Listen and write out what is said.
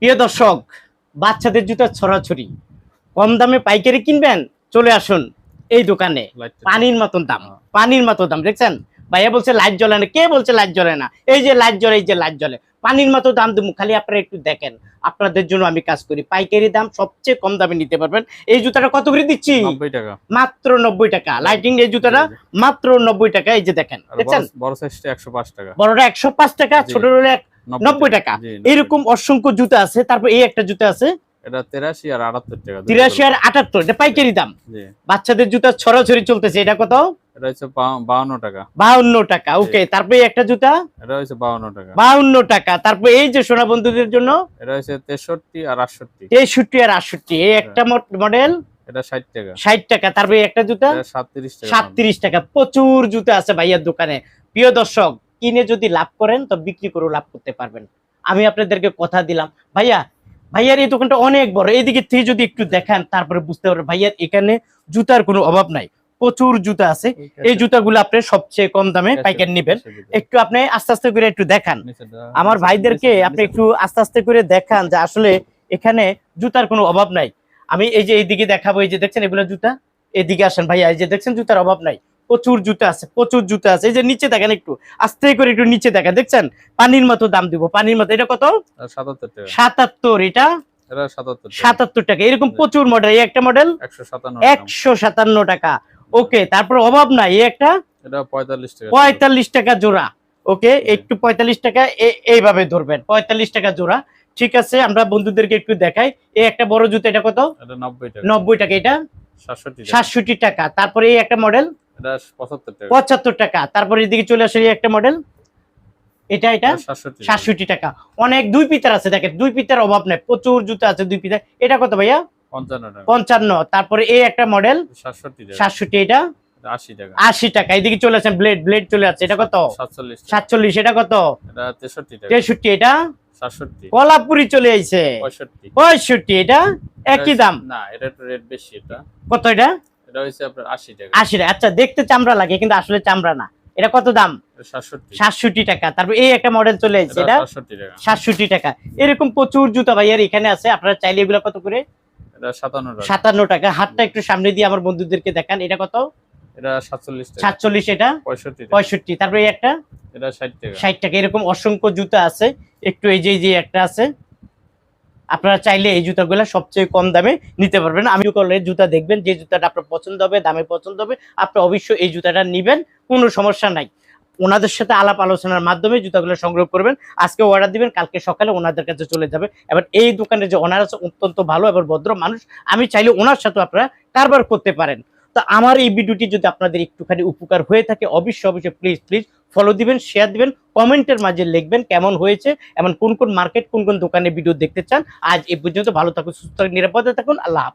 প্রিয় দর্শক বাচ্চাদের জুতা ছড়াছড়ি। কম দামে পাইকারি কিনবেন চলে আসুন এই দোকানে। পানির মতন দাম পানির মতো দাম দেখছেন? ভাইয়া বলছে লাইট জ্বলে না কে বলছে লাইট জ্বলে না? এই যে লাইট জ্বলে এই যে লাইট জ্বলে। পানির মতো দাম দেবো খালি আপনারা একটু দেখেন। আপনাদের জন্য আমি কাজ করি। পাইকারি দাম সবচেয়ে কম দামে নিতে পারবেন। এই জুতাটা কত করে দিচ্ছি? মাত্র নব্বই টাকা। লাইটিং এই জুতাটা মাত্র নব্বই টাকা এই যে দেখেন। দেখছেন? বড়- সাইজটা একশো পাঁচ টাকা। বড়টা একশো পাঁচ টাকা ছোট হলে এক- নব্বই টাকা। এরকম অসংখ্য জুতা আছে তারপর এই একটা জুতা আছে। এটা তেরাশি আর আটাত্তর টাকা তিরাশি আর আটাত্তর এটা পাইকারি দাম। বাচ্চাদের জুতা ছড়াছড়ি চলতেছে এটা কত? এটা হচ্ছে বাউন্ন টাকা। বাউন্ন টাকা ওকে তারপরে একটা জুতা? এটা হচ্ছে বাউন্ন টাকা। বাউন্ন টাকা তারপর এই যে সোনা বন্ধুদের জন্য? এটা হচ্ছে তেষট্টি আর আটষট্টি। তেষট্টি আর আটষট্টি এই একটা মডেল এটা ষাট টাকা। ষাট টাকা তারপরে একটা জুতা? সাতত্রিশ টাকা সাতত্রিশ টাকা প্রচুর জুতা আছে ভাইয়ার দোকানে। প্রিয় দর্শক কিনে যদি লাভ করেন তো বিক্রি করে লাভ করতে পারবেন। আমি আপনাদেরকে কথা দিলাম ভাইয়া ভাইয়ার এই দোকানটা অনেক বড় এইদিকে থেকে যদি একটু দেখান তারপরে বুঝতে পারবেন ভাইয়ার এখানে জুতার কোনো অভাব নাই প্রচুর জুতা আছে এই জুতাগুলো আপনি সবচেয়ে কম দামে পাইকার নেবেন। একটু আপনি আস্তে আস্তে করে একটু দেখান। আমার ভাইদেরকে আপনি একটু আস্তে আস্তে করে দেখান যে আসলে এখানে জুতার কোনো অভাব নাই। আমি এই যে এইদিকে দেখাবো এই যে দেখছেন এগুলো জুতা? এদিকে আসেন ভাইয়া এই যে দেখছেন জুতার অভাব নাই। প্রচুর জুতা আছে প্রচুর জুতা আছে। এই যে নিচে দেখেন একটু আস্তে করে একটু নিচে দেখেন দেখছেন? পানির মতো দাম দিব পানির মতো। এটা কত? সাতাত্তর এটা? সাতাত্তর টাকা। এরকম প্রচুর মডেল এই একটা মডেল একশো সাতান্ন টাকা। ওকে তারপর অভাব নাই। এই একটা? পঁয়তাল্লিশ টাকা। জোড়া। ওকে একটু পঁয়তাল্লিশ টাকা এইভাবে ধরবেন। পঁয়তাল্লিশ টাকা জোড়া। ঠিক আছে আমরা বন্ধুদেরকে একটু দেখাই। এই একটা বড় জুতো এটা কত? নব্বই টাকা। এটা? সাতষট্টি টাকা। তারপরে এই একটা মডেল এটা টাকা। পঁচাত্তর টাকা। তারপরে এদিকে চলে আসে একটা মডেল এটা এটা এটা সাতষট্টি। টাকা। অনেক দুই পিতার আছে দেখেন দুই পিতার অভাব নেই। প্রচুর জুতো আছে দুই পিতার। এটা কত ভাইয়া? পঞ্চান্ন টাকা। পঞ্চান্ন। তারপরে এই একটা মডেল সাতষট্টি টাকা। সাতষট্টি এটা? এটা আশি টাকা। আশি টাকা। এদিকে চলে আসেন ব্লেড ব্লেড চলে আসছে। এটা কত? সাতচল্লিশ টাকা। সাতচল্লিশ এটা কত? এটা টাকা। কলাপুরি চলে আইছে। পঁয়ষট্টি। পঁয়ষট্টি এটা? একই দাম? না এটা একটু রেট বেশি এটা। কত এটা? এটা হচ্ছে আপনার আশি টাকা। আশি টাকা। আচ্ছা দেখতে চামড়া লাগে কিন্তু আসলে চামড়া না। এটা কত দাম? এটা সাতষট্টি। সাতষট্টি টাকা। তারপর এই একটা মডেল চলে আসছে এটা টাকা। এরকম প্রচুর জুতা ভাইয়ার এখানে আছে। আপনারা চাইলে এগুলো কত করে? এটা সাতান্ন টাকা। হাতটা একটু সামনে দিয়ে আমার বন্ধুদেরকে দেখান। এটা কত? এটা সাতচল্লিশ টাকা। সাতচল্লিশ এটা? পঁয়ষট্টি টাকা। পঁয়ষট্টি। তারপরে এই একটা? এটা ষাট টাকা। ষাট টাকা। এরকম অসংখ্য জুতা আছে। একটু এই যে এই যে একটা আছে। আপনারা চাইলে এই জুতাগুলো সবচেয়ে কম দামে নিতে পারবেন। আমি করলে জুতা দেখবেন, যে জুতাটা আপনার পছন্দ হবে, দামে পছন্দ হবে, আপনি অবশ্যই এই জুতাটা নেবেন, কোনো সমস্যা নাই। ওনাদের সাথে আলাপ আলোচনার মাধ্যমে জুতাগুলো সংগ্রহ করবেন। আজকে অর্ডার দিবেন, কালকে সকালে ওনাদের কাছে চলে যাবে। এবার এই দোকানে যে ওনার আছে, অত্যন্ত ভালো এবং ভদ্র মানুষ, আমি চাইলে ওনার সাথে আপনারা কারবার করতে পারেন। তো আমার এই ভিডিওটি যদি আপনাদের একটুখানি উপকার হয়ে থাকে, অবশ্যই অবশ্যই প্লিজ প্লিজ ফলো দিবেন শেয়ার দিবেন কমেন্টের মাঝে লিখবেন কেমন হয়েছে এমন কোন কোন মার্কেট কোন কোন দোকানে ভিডিও দেখতে চান আজ এ পর্যন্ত ভালো থাকুন, সুস্থ থাকুন, নিরাপদে থাকুন, আল্লাহ।